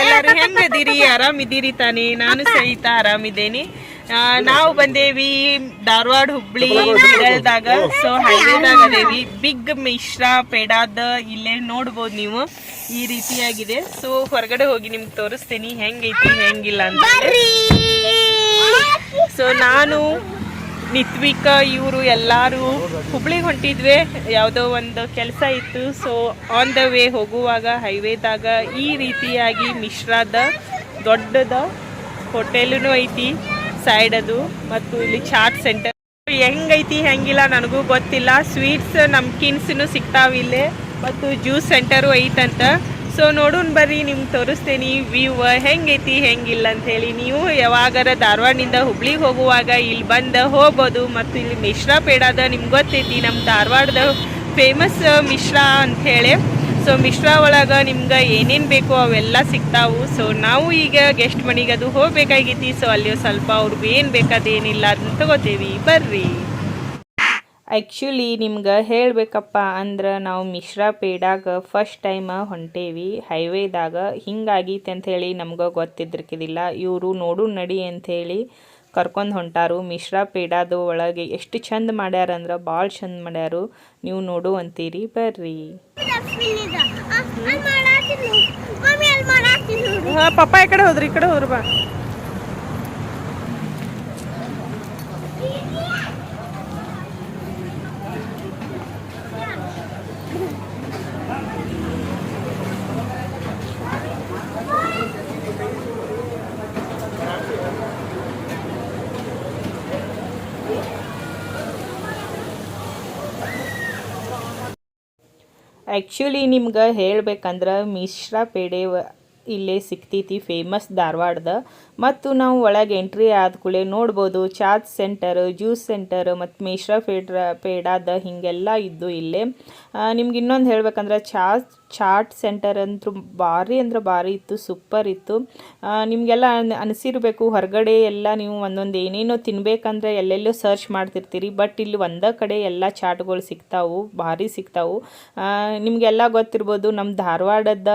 ಎಲ್ಲರೂ ಹೆಂಗದಿರಿ? ಆರಾಮಿದ್ದೀರಿ ತಾನೆ? ನಾನು ಸಹಿತ ಆರಾಮಿದ್ದೇನೆ. ನಾವು ಬಂದೇವಿ ಧಾರವಾಡ ಹುಬ್ಳಿ ಬಿಡಲ್ದಾಗ ಸೊ ಹೈವೇದಾಗ ಅದೇವಿ. ಬಿಗ್ ಮಿಶ್ರಾ ಪೇಡಾದ ಇಲ್ಲೇ ನೋಡ್ಬೋದು ನೀವು. ಈ ರೀತಿಯಾಗಿದೆ. ಸೊ ಹೊರಗಡೆ ಹೋಗಿ ನಿಮ್ಗೆ ತೋರಿಸ್ತೀನಿ. ಹೆಂಗೈತಿ ಹೆಂಗಿಲ್ಲ ಅಂತ ಸೊ ನಾನು ನಿತ್ವಿಕ ಇವರು ಎಲ್ಲರೂ ಹುಬ್ಳಿಗೆ ಹೊಂಟಿದ್ವಿ. ಯಾವುದೋ ಒಂದು ಕೆಲಸ ಇತ್ತು. ಸೊ ಆನ್ ದ ವೇ ಹೋಗುವಾಗ ಹೈವೇದಾಗ ಈ ರೀತಿಯಾಗಿ ಮಿಶ್ರಾದ ದೊಡ್ಡದ ಹೋಟೆಲೂ ಐತಿ ಸೈಡ್ ಅದು, ಮತ್ತು ಇಲ್ಲಿ ಚಾಟ್ ಸೆಂಟರ್ ಹೆಂಗೈತಿ ಹೆಂಗಿಲ್ಲ ನನಗೂ ಗೊತ್ತಿಲ್ಲ. ಸ್ವೀಟ್ಸ್ ನಮ್ಕಿನ್ಸ್ನು ಸಿಗ್ತಾವ ಇಲ್ಲೇ, ಮತ್ತು ಜ್ಯೂಸ್ ಸೆಂಟರು ಐತಂತ. ಸೊ ನೋಡೋಣ ಬರ್ರಿ, ನಿಮ್ಗೆ ತೋರಿಸ್ತೇನೆ ವ್ಯೂವ ಹೆಂಗೈತಿ, ಹೆಂಗಿಲ್ಲ ಅಂತ ಹೇಳಿ. ನೀವು ಯಾವಾಗಾರ ಧಾರವಾಡದಿಂದ ಹುಬ್ಳಿಗೆ ಹೋಗುವಾಗ ಇಲ್ಲಿ ಬಂದು ಹೋಗ್ಬೋದು. ಮತ್ತು ಇಲ್ಲಿ ಮಿಶ್ರಾ ಪೇಡಾದ ನಿಮ್ಗೆ ಗೊತ್ತೈತಿ ನಮ್ಮ ಧಾರವಾಡದ ಫೇಮಸ್ ಮಿಶ್ರಾ ಅಂಥೇಳಿ ಸೊ ಮಿಶ್ರಾ ಒಳಗೆ ನಿಮ್ಗೆ ಏನೇನು ಬೇಕೋ ಅವೆಲ್ಲ ಸಿಗ್ತಾವು. ಸೊ ನಾವು ಈಗ ಗೆಸ್ಟ್ ಮನೆಗೆ ಅದು ಹೋಗ್ಬೇಕಾಗೈತಿ. ಸೊ ಅಲ್ಲಿ ಸ್ವಲ್ಪ ಅವ್ರಿಗೆ ಏನು ಬೇಕಾದೇನಿಲ್ಲ ಅದನ್ನ ತಗೋತೀವಿ. ಬರ್ರಿ. ಆ್ಯಕ್ಚುಲಿ ನಿಮ್ಗೆ ಹೇಳಬೇಕಪ್ಪ ಅಂದ್ರೆ ನಾವು ಮಿಶ್ರಾ ಪೇಡಾಗ ಫಸ್ಟ್ ಟೈಮ್ ಹೊಂಟೇವಿ. ಹೈವೇದಾಗ ಹಿಂಗಾಗೈತೆ ಅಂಥೇಳಿ ನಮ್ಗೆ ಗೊತ್ತಿದ್ರಕ್ಕಿದಿಲ್ಲ ಇವರು ನೋಡು ನಡಿ ಅಂಥೇಳಿ ಕರ್ಕೊಂಡು ಹೊಂಟಾರು. ಮಿಶ್ರಾ ಪೇಡಾದ ಒಳಗೆ ಎಷ್ಟು ಚಂದ ಮಾಡ್ಯಾರ ಅಂದ್ರೆ ಭಾಳ ಚಂದ ಮಾಡ್ಯಾರು. ನೀವು ನೋಡು ಅಂತೀರಿ. ಬರ್ರಿ. ಪಪ್ಪ ಈ ಕಡೆ ಹೋದ್ರಿ ಈ ಕಡೆ ಹೋದ್ರು ಬಾ. ಆ್ಯಕ್ಚುಲಿ ನಿಮ್ಗೆ ಹೇಳಬೇಕಂದ್ರೆ ಮಿಶ್ರ ಪೇಡೆ ಇಲ್ಲೇ ಸಿಗ್ತೈತಿ ಫೇಮಸ್ ಧಾರವಾಡದ. ಮತ್ತು ನಾವು ಒಳಗೆ ಎಂಟ್ರಿ ಆದ ಕೂಡಲೇ ನೋಡ್ಬೋದು ಚಾಟ್ ಸೆಂಟರ್ ಜ್ಯೂಸ್ ಸೆಂಟರ್ ಮತ್ತು ಮಿಶ್ರಾ ಫೇಡ್ರ ಪೇಡಾದ ಹೀಗೆಲ್ಲ ಇದ್ದು ಇಲ್ಲೇ. ನಿಮ್ಗೆ ಇನ್ನೊಂದು ಹೇಳ್ಬೇಕಂದ್ರೆ ಚಾಟ್ ಚಾಟ್ ಸೆಂಟರ್ ಅಂತೂ ಭಾರಿ ಅಂದ್ರೆ ಭಾರಿ ಇತ್ತು ಸೂಪರ್ ಇತ್ತು. ನಿಮಗೆಲ್ಲ ಅನಿಸಿರಬೇಕು, ಹೊರಗಡೆ ಎಲ್ಲ ನೀವು ಒಂದೊಂದು ಏನೇನೋ ತಿನ್ಬೇಕಂದ್ರೆ ಎಲ್ಲೆಲ್ಲೋ ಸರ್ಚ್ ಮಾಡ್ತಿರ್ತೀರಿ. ಬಟ್ ಇಲ್ಲಿ ಒಂದೇ ಕಡೆ ಎಲ್ಲ ಚಾಟ್ಗಳು ಸಿಗ್ತಾವು, ಭಾರಿ ಸಿಗ್ತಾವು. ನಿಮಗೆಲ್ಲ ಗೊತ್ತಿರ್ಬೋದು ನಮ್ಮ ಧಾರವಾಡದ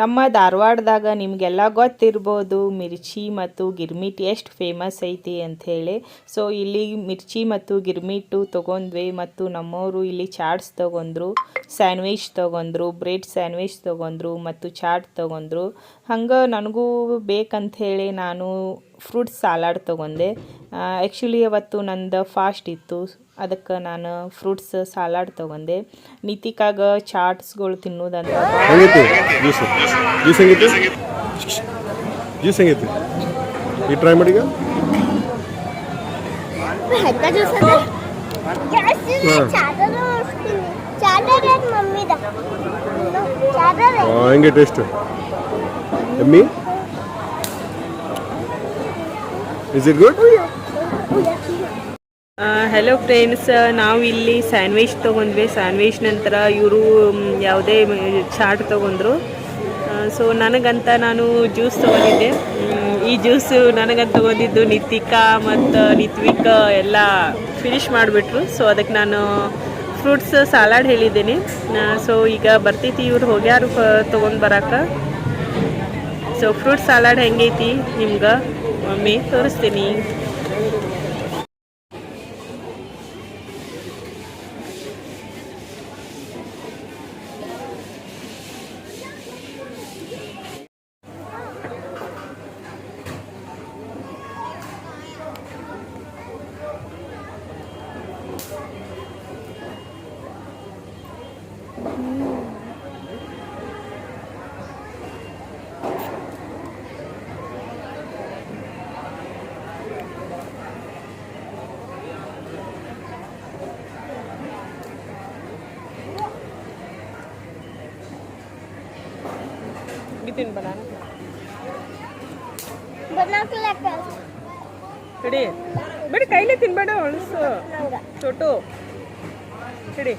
ನಮ್ಮ ಧಾರವಾಡದಾಗ ನಿಮಗೆಲ್ಲ ಗೊತ್ತಿರ್ಬೋದು, ಮಿರ್ಚಿ ಮತ್ತು ಗಿರ್ಮಿಟ್ ಎಷ್ಟು ಫೇಮಸ್ ಐತಿ ಅಂಥೇಳಿ ಸೊ ಇಲ್ಲಿ ಮಿರ್ಚಿ ಮತ್ತು ಗಿರ್ಮಿಟ್ಟು ತೊಗೊಂಡ್ವಿ ಮತ್ತು ನಮ್ಮವರು ಇಲ್ಲಿ ಚಾಟ್ಸ್ ತೊಗೊಂಡ್ರು, ಸ್ಯಾಂಡ್ವಿಚ್ ತೊಗೊಂಡ್ರು, ಬ್ರೆಡ್ ಸ್ಯಾಂಡ್ವಿಚ್ ತೊಗೊಂಡ್ರು ಮತ್ತು ಚಾಟ್ ತೊಗೊಂಡ್ರು. ಹಂಗೆ ನನಗೂ ಬೇಕಂಥೇಳಿ ನಾನು ಫ್ರೂಟ್ ಸಲಾಡ್ ತೊಗೊಂಡೆ. ಆ್ಯಕ್ಚುಲಿ ಅವತ್ತು ನಂದು ಫಾಸ್ಟ್ ಇತ್ತು. ಅದಕ್ಕೆ ನಾನು ಫ್ರೂಟ್ಸ್ ಸಲಾಡ್ ತೊಗೊಂಡೆ. ನಿತಿಕಾಗ ಚಾಟ್ಸ್ಗಳು ತಿನ್ನೋದಂತ. ಜ್ಯೂಸ್. ಜ್ಯೂಸ್ ಹೆಂಗೈತಿ ಜ್ಯೂಸ್ ಹೆಂಗೈತಿ ಈ ಟ್ರೈ ಮಾಡಿ ಹೆಂಗೆ ಟೇಸ್ಟ್ ಎಮ್ಮಿ? Is it good hello friends ನಾವು ಇಲ್ಲಿ ಸ್ಯಾಂಡ್ವಿಚ್ ತೊಗೊಂಡ್ವಿ. ಸ್ಯಾಂಡ್ವಿಚ್ ನಂತರ ಇವರು ಯಾವುದೇ ಚಾಟ್ ತೊಗೊಂಡ್ರು. ಸೊ ನನಗಂತ ನಾನು ಜ್ಯೂಸ್ ತೊಗೊಂಡಿದ್ದೆ. ಈ ಜ್ಯೂಸು ನನಗಂತ ತೊಗೊಂಡಿದ್ದು ನಿತಿಕಾ ಮತ್ತು ನಿತ್ವಿಕ ಎಲ್ಲ ಫಿನಿಶ್ ಮಾಡಿಬಿಟ್ರು. ಸೊ ಅದಕ್ಕೆ ನಾನು ಫ್ರೂಟ್ಸ್ ಸಲಾಡ್ ಹೇಳಿದ್ದೀನಿ. ಸೊ ಈಗ ಬರ್ತೈತಿ ಇವ್ರು, ಹೋಗ್ಯಾರು ತೊಗೊಂಡು ಬರಕ್ಕೆ ಸೊ ಫ್ರೂಟ್ ಸಲಾಡ್ ಹೆಂಗೈತಿ ನಿಮ್ಗೆ? ಒಮ್ಮೆ ತೋರಿಸ್ತೀನಿ Bitin banana. ಬನ್ನಾಕ್ಲಕ್ಕ ಹಿಡಿ. ಬಿಡಿ ಕೈಲೇ ತಿನ್ಬೇಡ ಒಣಸು ಚೊಟ್ಟು ಚೋಟು ಹಿಡಿ.